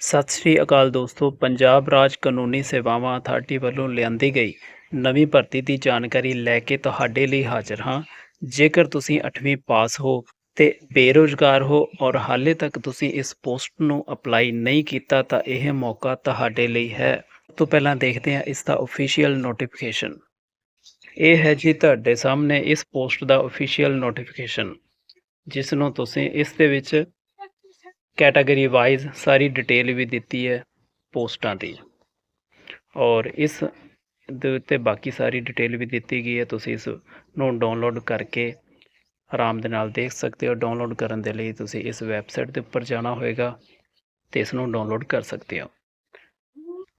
ਸਤਿ ਸ੍ਰੀ ਅਕਾਲ ਦੋਸਤੋ, ਪੰਜਾਬ ਰਾਜ ਕਾਨੂੰਨੀ ਸੇਵਾਵਾਂ ਅਥਾਰਟੀ ਵੱਲੋਂ ਲਿਆਂਦੀ ਗਈ ਨਵੀਂ ਭਰਤੀ ਦੀ ਜਾਣਕਾਰੀ ਲੈ ਕੇ ਤੁਹਾਡੇ ਲਈ ਹਾਜ਼ਰ ਹਾਂ। ਜੇਕਰ ਤੁਸੀਂ 8ਵੀਂ ਪਾਸ ਹੋ ਤੇ ਬੇਰੁਜ਼ਗਾਰ ਹੋ ਔਰ ਹਾਲੇ ਤੱਕ ਤੁਸੀਂ ਇਸ ਪੋਸਟ ਨੂੰ ਅਪਲਾਈ ਨਹੀਂ ਕੀਤਾ ਤਾਂ ਇਹ ਮੌਕਾ ਤੁਹਾਡੇ ਲਈ ਹੈ। ਸਭ ਤੋਂ ਪਹਿਲਾਂ ਦੇਖਦੇ ਹਾਂ ਇਸ ਦਾ ਅਫੀਸ਼ੀਅਲ ਨੋਟੀਫਿਕੇਸ਼ਨ ਇਹ ਹੈ ਜੀ ਤੁਹਾਡੇ ਸਾਹਮਣੇ ਇਸ ਪੋਸਟ ਦਾ ਅਫੀਸ਼ੀਅਲ ਨੋਟੀਫਿਕੇਸ਼ਨ ਜਿਸ ਨੂੰ ਤੁਸੀਂ ਇਸ ਦੇ ਵਿੱਚ ਕੈਟਾਗਰੀ ਵਾਈਜ਼ ਸਾਰੀ ਡਿਟੇਲ ਵੀ ਦਿੱਤੀ ਹੈ ਪੋਸਟਾਂ ਦੀ ਔਰ ਇਸ ਦੇ ਉੱਤੇ ਬਾਕੀ ਸਾਰੀ ਡਿਟੇਲ ਵੀ ਦਿੱਤੀ ਗਈ ਹੈ, ਤੁਸੀਂ ਇਸ ਨੂੰ ਡਾਊਨਲੋਡ ਕਰਕੇ ਆਰਾਮ ਦੇ ਨਾਲ ਦੇਖ ਸਕਦੇ ਹੋ। ਡਾਊਨਲੋਡ ਕਰਨ ਦੇ ਲਈ ਤੁਸੀਂ ਇਸ ਵੈਬਸਾਈਟ ਦੇ ਉੱਪਰ ਜਾਣਾ ਹੋਵੇਗਾ ਤੇ ਇਸ ਨੂੰ ਡਾਊਨਲੋਡ ਕਰ ਸਕਦੇ ਹੋ।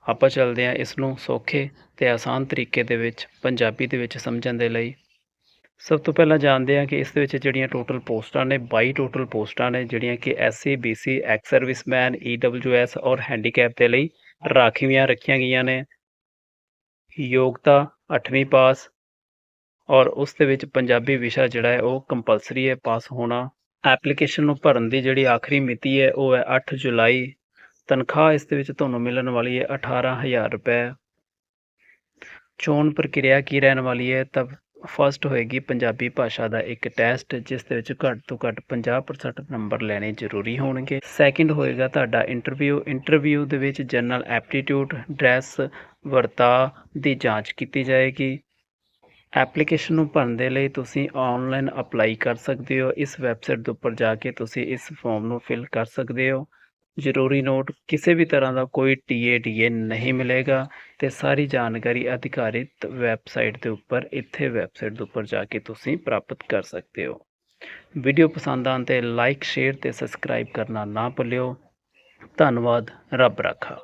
ਆਪਾਂ ਚੱਲਦੇ ਹਾਂ ਇਸ ਨੂੰ ਸੌਖੇ ਤੇ ਆਸਾਨ ਤਰੀਕੇ ਦੇ ਵਿੱਚ ਪੰਜਾਬੀ ਦੇ ਵਿੱਚ ਸਮਝਣ ਦੇ ਲਈ। ਸਭ ਤੋਂ ਪਹਿਲਾਂ ਜਾਣਦੇ ਹਾਂ ਕਿ ਇਸ ਦੇ ਵਿੱਚ ਜਿਹੜੀਆਂ ਟੋਟਲ ਪੋਸਟਾਂ ਨੇ 22 ਟੋਟਲ ਪੋਸਟਾਂ ਨੇ, ਜਿਹੜੀਆਂ ਕਿ SC BC ex serviceman EWS ਔਰ ਹੈਂਡੀਕੈਪ ਦੇ ਲਈ ਰਾਖਵੀਆਂ ਰੱਖੀਆਂ ਗਈਆਂ ਨੇ। ਯੋਗਤਾ 8ਵੀਂ ਪਾਸ ਔਰ ਉਸ ਦੇ ਵਿੱਚ ਪੰਜਾਬੀ ਵਿਸ਼ਾ ਜਿਹੜਾ ਹੈ ਉਹ ਕੰਪਲਸਰੀ ਹੈ, ਪਾਸ ਹੋਣਾ। ਐਪਲੀਕੇਸ਼ਨ ਨੂੰ ਭਰਨ ਦੀ ਜਿਹੜੀ ਆਖਰੀ ਮਿਤੀ ਹੈ, ਉਹ ਹੈ 8 ਜੁਲਾਈ। ਤਨਖਾਹ ਇਸ ਦੇ ਵਿੱਚ ਤੁਹਾਨੂੰ ਮਿਲਣ ਵਾਲੀ ਹੈ 18000 ਰੁਪਏ। ਚੋਣ ਪ੍ਰਕਿਰਿਆ ਕੀ ਰਹਿਣ ਵਾਲੀ ਹੈ? ਤਾਂ ਫਸਟ ਹੋਏਗੀ ਪੰਜਾਬੀ ਭਾਸ਼ਾ ਦਾ ਇੱਕ ਟੈਸਟ, ਜਿਸ ਦੇ ਵਿੱਚ ਘੱਟ ਤੋਂ ਘੱਟ 50% ਨੰਬਰ ਲੈਣੇ ਜ਼ਰੂਰੀ ਹੋਣਗੇ। ਸੈਕਿੰਡ ਹੋਏਗਾ ਤੁਹਾਡਾ ਇੰਟਰਵਿਊ ਇੰਟਰਵਿਊ ਦੇ ਵਿੱਚ ਜਨਰਲ ਐਪਟੀਟਿਊਡ ਡਰੈਸ ਵਰਤਾ ਦੀ ਜਾਂਚ ਕੀਤੀ ਜਾਏਗੀ। ਐਪਲੀਕੇਸ਼ਨ ਨੂੰ ਭਰਨ ਦੇ ਲਈ ਤੁਸੀਂ ਆਨਲਾਈਨ ਅਪਲਾਈ ਕਰ ਸਕਦੇ ਹੋ। ਇਸ ਵੈਬਸਾਈਟ ਦੇ ਉੱਪਰ ਜਾ ਕੇ ਤੁਸੀਂ ਇਸ ਫਾਰਮ ਨੂੰ ਫਿਲ ਕਰ ਸਕਦੇ ਹੋ। ਜ਼ਰੂਰੀ ਨੋਟ ਕਿਸੇ ਵੀ ਤਰ੍ਹਾਂ ਦਾ ਕੋਈ ਟੀਏ ਡੀਏ ਨਹੀਂ ਮਿਲੇਗਾ ਤੇ ਸਾਰੀ ਜਾਣਕਾਰੀ ਅਧਿਕਾਰਿਤ ਵੈਬਸਾਈਟ ਦੇ ਉੱਪਰ ਇੱਥੇ ਵੈਬਸਾਈਟ ਦੇ ਉੱਪਰ ਜਾ ਕੇ ਤੁਸੀਂ ਪ੍ਰਾਪਤ ਕਰ ਸਕਦੇ ਹੋ। ਵੀਡੀਓ ਪਸੰਦ ਆਉਣ ਤੇ ਲਾਈਕ, ਸ਼ੇਅਰ ਤੇ ਸਬਸਕ੍ਰਾਈਬ ਕਰਨਾ ਨਾ ਭੁੱਲਿਓ। ਧੰਨਵਾਦ, ਰੱਬ ਰਾਖਾ।